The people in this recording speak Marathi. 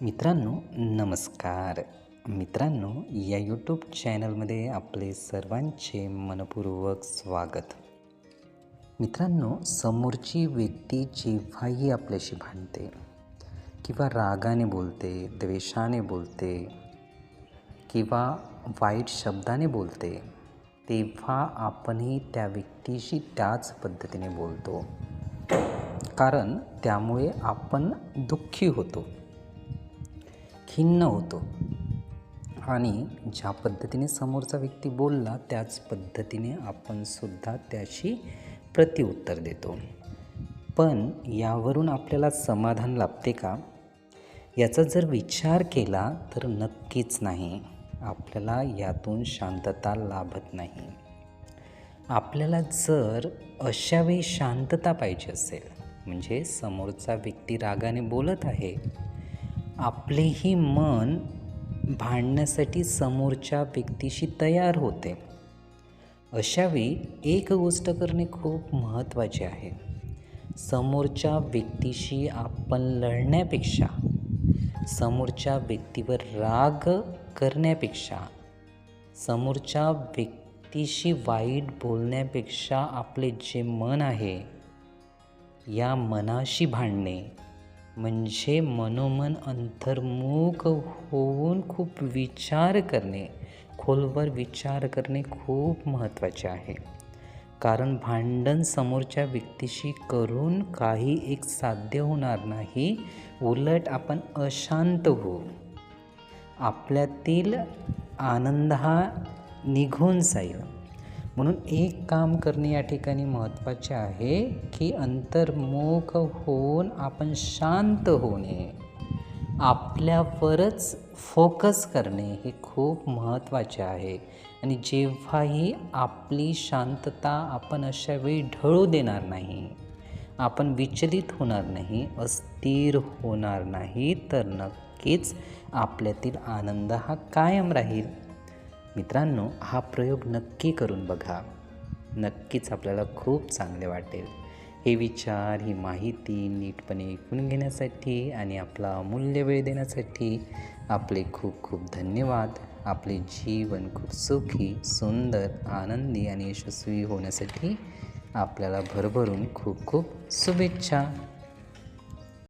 मित्रांनो नमस्कार. मित्रांनो या यूट्यूब चॅनलमध्ये आपले सर्वांचे मनपूर्वक स्वागत. मित्रांनो समोरची व्यक्ती जेव्हाही आपल्याशी भांडते किंवा रागाने बोलते द्वेषाने बोलते किंवा वाईट शब्दाने बोलते तेव्हा आपणही त्या व्यक्तीशी त्याच पद्धतीने बोलतो. कारण त्यामुळे आपण दुःखी होतो. खिन्न होतो. आणि ज्या पद्धतीने समोरचा व्यक्ती बोलला त्याच पद्धतीने आपण सुद्धा त्याशी प्रतिउत्तर देतो. पण यावरून आपल्याला समाधान लाभते का? याचा जर विचार केला तर नक्कीच नाही. आपल्याला यातून शांतता लाभत नाही. आपल्याला जर अशावेळी शांतता पाहिजे असेल म्हणजे समोरचा व्यक्ती रागाने बोलत आहे आपलेही मन भांडण्यासाठी समोरच्या व्यक्तीशी तयार होते. अशावेळी एक गोष्ट करणे खूप महत्त्वाचे आहे. समोरच्या व्यक्तीशी आपण लढण्यापेक्षा समोरच्या व्यक्तीवर राग करण्यापेक्षा समोरच्या व्यक्तीशी वाईट बोलण्यापेक्षा आपले जे मन आहे या मनाशी भांडणे म्हणजे मनोमन अंतर्मुख होऊन खूप विचार करणे खोलवर विचार करणे खूप महत्त्वाचे आहे. कारण भांडण समोरच्या व्यक्तीशी करून काही एक साध्य होणार नाही उलट आपण अशांत होऊ. आपल्यातील आनंद हा निघून जाईल. म्हणून एक काम करणे या ठिकाणी महत्त्वाचे आहे की अंतर्मुख होऊन आपण शांत होणे आपल्यावरच फोकस करणे हे खूप महत्त्वाचे आहे. आणि जेव्हाही आपली शांतता आपण अशा वेळी ढळू देणार नाही आपण विचलित होणार नाही अस्थिर होणार नाही तर नक्कीच आपल्यातील आनंद हा कायम राहील. मित्रांनो हा प्रयोग नक्की करून बघा. नक्कीच आपल्याला खूप चांगले वाटेल. हे विचार ही माहिती नीटपणे ऐकून घेण्यासाठी आणि आपला अमूल्य वेळ देण्यासाठी आपले खूप खूप धन्यवाद. आपले जीवन खूप सुखी सुंदर आनंदी आणि यशस्वी होण्यासाठी आपल्याला भरभरून खूप खूप शुभेच्छा.